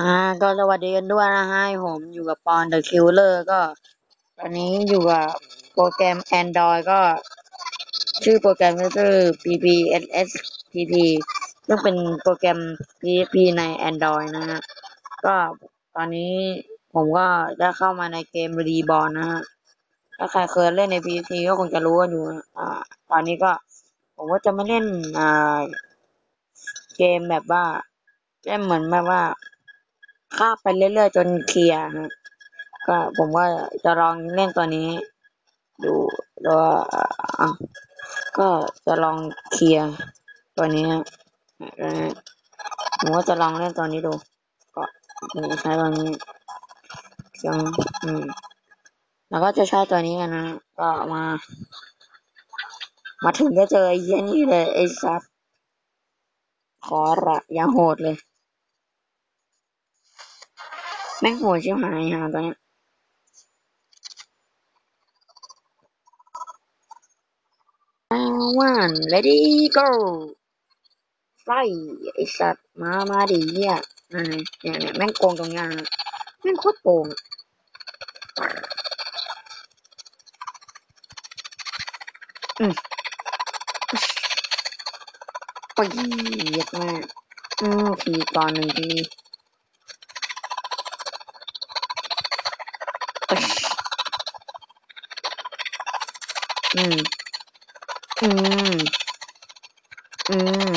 อ่า ก็สวัสดีกันด้วยนะฮะผมอยู่กับปอนเดอะคิลเลอร์ก็ตอนนี้อยู่กับโปรแกรม Android ก็ ชื่อโปรแกรมก็คือ PPSSPP ซึ่งเป็นโปรแกรม PHP ใน Android นะฮะ ก็ตอนนี้ผมก็ได้เข้ามาในเกม Reborn นะฮะ ถ้าใครเคยเล่นใน PHP ก็คงจะรู้กันอยู่ อ่า ตอนนี้ก็ ผมก็จะไม่เล่น อ่า เกมแบบว่าเล่นเหมือนแบบว่า ฆ่าไปเรื่อยๆจนเคลียร์ฮะก็ผมว่าจะลองเล่นตัวนี้ ดูตัวก็จะลองเคลียร์ตัวนี้ฮะผมก็จะลองเล่นตัวนี้ดู ก็ผมจะใช้ตัวนี้ยังอืมแล้วก็จะใช้ตัวนี้กันนะก็มา มาถึงก็เจอไอ้เหี้ยนี่เลยไอ้สัตว์ขอระอยาโหดเลย ม่งโหดชิบหายฮะตัวเนี้ย one ready go ไล่ไอสัตว์มา มาดิเนี่ยอ่าเนี่ยเนี่ยแม่งโกงตรงเนี้ยนะแม่งโคตรโกงอืมปยเยดมากอืมทีก่อนหนึ่งที อืม อืม อืม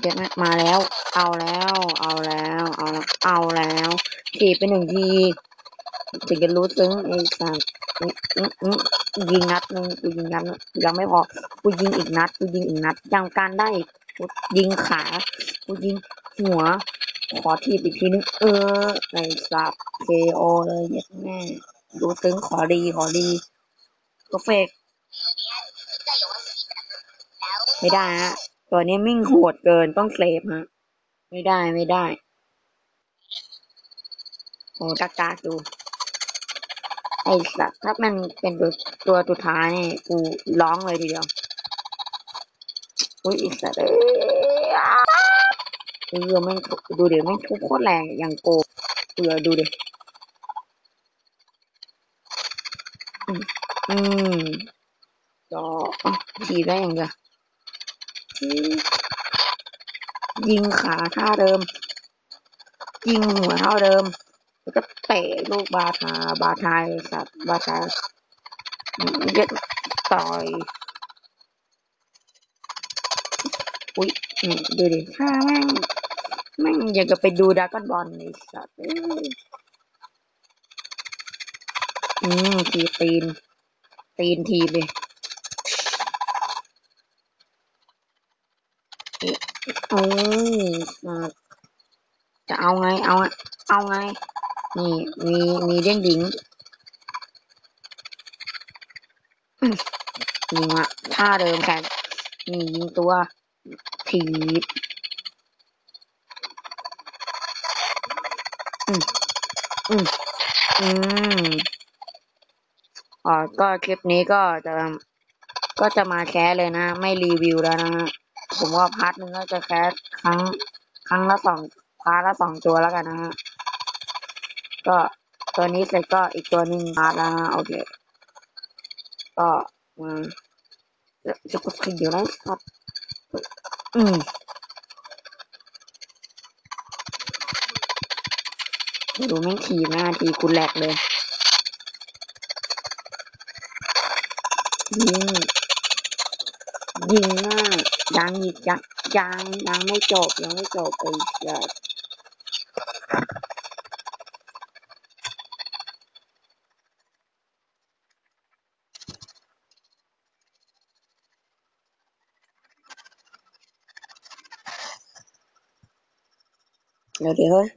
เดี๋ยวนะมาแล้ว เอาแล้ว เอาแล้ว เอาแล้ว เอาแล้วทีไปหนึ่งที ถึงจะรู้ซึ้งไอ้สัตว์อื้ออื้ออื้ ยิงนัดหนึ่งกูยิงนัดนึงยังไม่พอกูยิงอีกนัดกูยิงอีกนัดยังการได้อีกกูยิงขากูยิงหัว ขอทีบอีกทีนึงเออไอ้สัตว์เคโอเลยเย็ดแม่รู้ซึ้งขอดีขอดีก็เฟกไม่ได้ฮะตัวนี้มิ่งโหดเกินต้องเซฟฮะ ไม่ได้ไม่ได้โอ้ตากาดู ไอ้สัตว์ถ้ามันเป็นตัวตัวสุดท้ายนี่กูร้องเลยทีเดียว อุ้ยไอ้สัตว์เอ้ยอ้าเออม่งดูเดี๋ยวม่งทุบโคตรแรงอย่างโกเออดูเดิอืมอืมจออะทีได้อย่างเดียวยิงขาท่าเดิม ยิงหัวเท่าเดิม แล้วก็เตะลูกบาทาบาทายสัตว์บาทาเย็ดต่อยอุ้ยดูดิถ้าแม่งแม่งอยากจะไปดูดราก้อนบอลไอ้สัตว์อืมตีน ตีนทีเลยเอ้ยจะเอาไง เอา เอาไง นี่มีมีเด้งดิงมยิงอะท่าเดิมแค่นี่ยิงตัวถีบอืมอืมอืมอ๋อก็คลิปนี้ก็จะก็จะมาแคสเลยนะ ไม่รีวิวแล้วนะผมว่าพาร์ทหนึงก็จะแคสครั้ง ครั้งละสองพาร์ทละสองตัวแล้วกันนะฮะ ก็ตัวนี้เสร็จก็อีกตัวหนึ่งพาร์ทแล้วฮะโอเคก็มาจะจะกดคลิกเดี๋ยวนะครับอืมดูแม่งทีหน้าทีกูแหลกเลยยิงยิงหน้ายังอีกยังยังยังไม่จบยังไม่จบไอ้อย่า เดี๋ยดี๋ยวเฮ้ย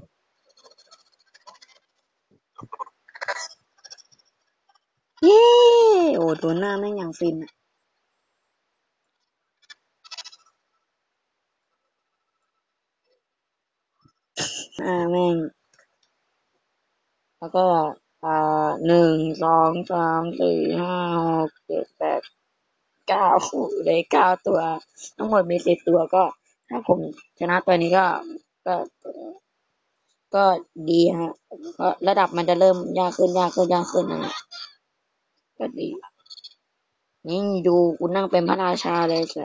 เย้โอ้ตัวหน้าแม่งยังฟินอะอ่าแม่ง แล้วก็อ่าหนึ่งสองสามสี่ห้าหกเจ็ดแปดเก้าเลยเก้าตัว ทั้งหมดมีสิบตัวก็ ถ้าผมชนะตัวนี้ก็ ก็ ก็ดีฮะก็ระดับมันจะเริ่มยากขึ้นยากขึ้นยากขึ้นนะฮะก็ดี นี่ดูกูนั่งเป็นพระราชาเลยสิ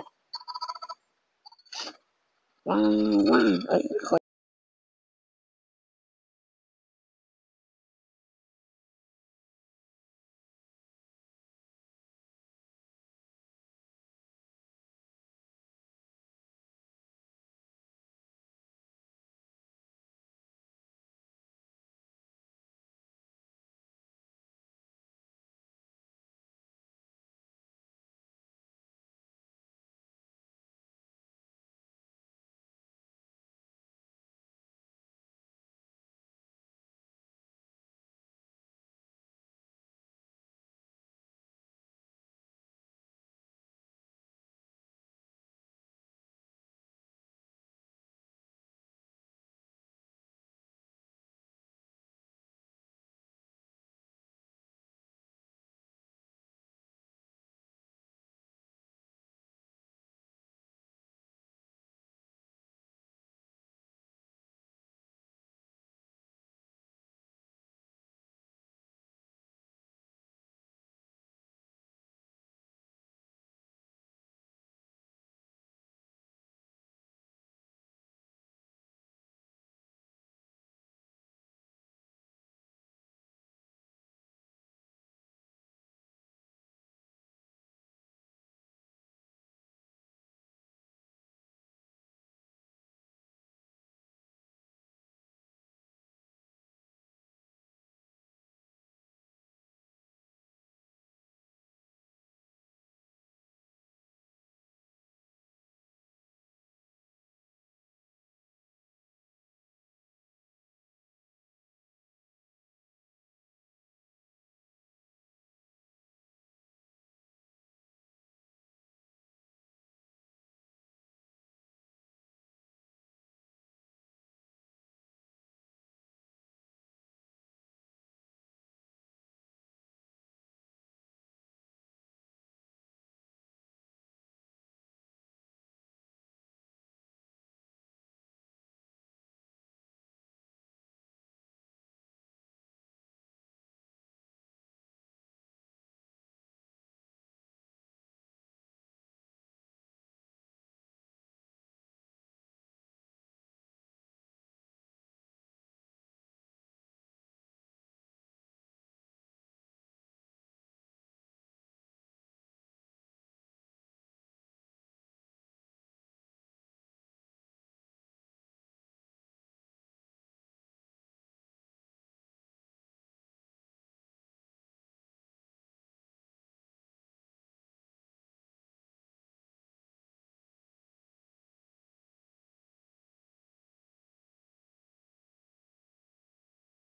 ว้าวว้าวเอ้ยขอ